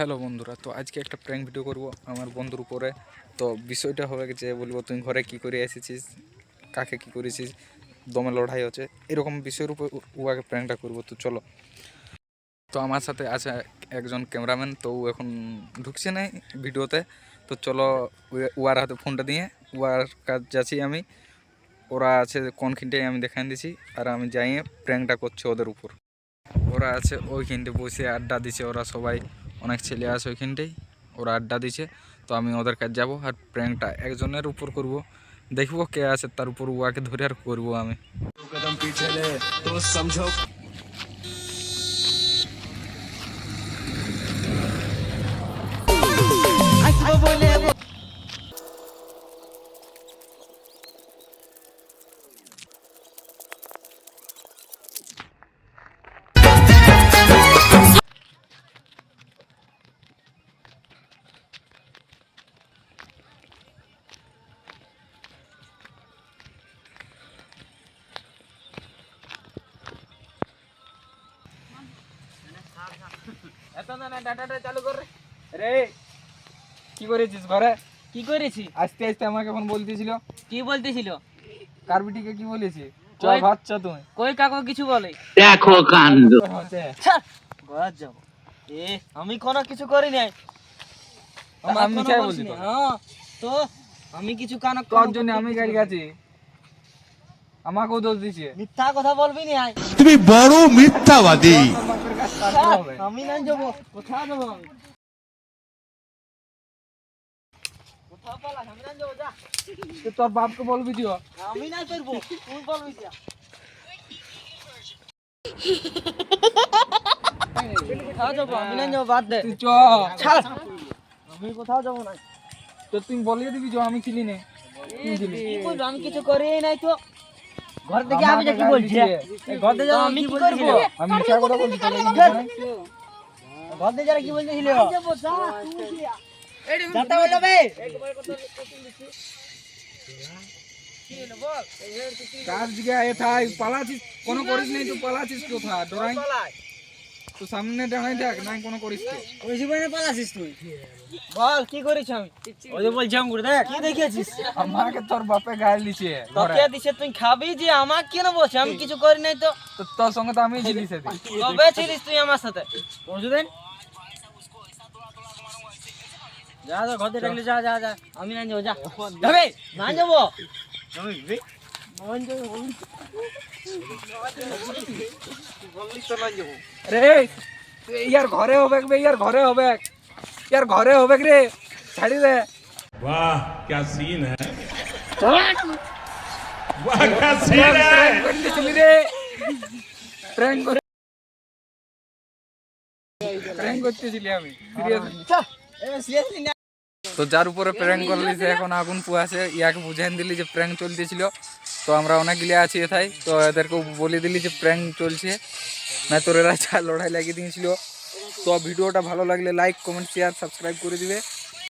Hello বন্ধুরা, তো আজকে একটা প্র্যাঙ্ক ভিডিও করব আমার বন্ধুর উপরে। তো বিষয়টা হবে যে বলব, তুই ঘরে কি করে এসেছিস? কাকে কি করেছিস? দমে লড়াই হচ্ছে। এরকম বিষয়ের উপর উহাকে প্র্যাঙ্কটা করব, তো চলো। তো আমার সাথে আছে একজন ক্যামেরাম্যান তো ও এখন ঢুকছে না ভিডিওতে তো চলো উয়ার হাতে ফোনটা দিয়ে উয়ার কাজ যাচ্ছি আমি। ওরা আছে কোনখিনটাই আমি দেখান দিছি, আর আমি যাইয়ে প্র্যাঙ্কটা করছি ওদের উপর। ওরা আছে ওইখানটে বসে আড্ডা দিছে ওরা সবাই। অনেক ছেলে আছে ওইখানটাই, ওরা আড্ডা দিছে, তো আমি ওদের কাছে যাব আর প্র্যাঙ্কটা একজনের উপর করব, দেখব কে আছে তার উপর উয়াকে ধরে আর করব আমি। বলে আমাকে কিছু করি নাই। আমি তো আমি কিছু জন্য আমি আমাকেও দোষ দিছে। মিথ্যা কথা বলবি না তুমি বড় মিথ্যাবাদী। আমি না যাব কোথাও যাব আমি? তোর বাপকে বলবি দিও। আমি না করব তুই বলবি যা। কোথাও যাব? আমি না যাব বাদ দে। তুই চ ছাড়। আমি কোথাও যাব না। তো তুই বলিয়ে দিবি যে আমি ছিলি নে। আমি কিছু করি নাই তো। ঘর থেকে আমি কি বলছি? ঘর থেকে আমি কি করব? আমি মিথ্যা কথা বলছি। ঘর থেকে যারা কি বলছিল যাতে বলো বে কার দিকে এ থাই পালাছিস কোনো করিস নাই তুই পালাছিস কোথা ডরাই? তো সামনে দাঁড়াই থাক নাই কোনো করিস তো ওই জীবনে পালাছিস তুই। বল কি করিস আমি? ওই যে বলছি আমি দেখ কি দেখেছিস আমাকে তোর বাপে গায়ে দিছে তোকে দিছে তুই খাবি যে আমার কেন বলছিস আমি কিছু করি নাই তো। তোর সঙ্গে তো আমি ছিলি সেদিন কবে ছিলিস তুই আমার সাথে? পরশুদিন যা যা ঘরে ডাকলে যা যা যা। আমি না যাব যা। যাবে? না যাব। রে তুই ইয়ার ঘরে হবে বে ইয়ার ঘরে হবে ইয়ার ঘরে হবে রে ছাড়ি দে वाह क्या सीन है वाह क्या सीन है প্র্যাঙ্ক করতেছিলি রে প্র্যাঙ্ক করে প্র্যাঙ্ক করতেছিলি আমি সিরিয়াসলি তো যার উপরে প্র্যাঙ্ক করলি যে এখন আগুন পুয়াছে ইয়াকে বুঝাই দিলি যে প্র্যাঙ্ক চলতেছিল। তো আমরা অনেকগুলি আছি এথাই তো এদেরকে বলে দিলি যে প্র্যাঙ্ক চলছে। না তোর এরা যা লড়াই লাগিয়ে দিয়েছিল। তো ভিডিওটা ভালো লাগলে লাইক কমেন্ট শেয়ার সাবস্ক্রাইব করে দিবে।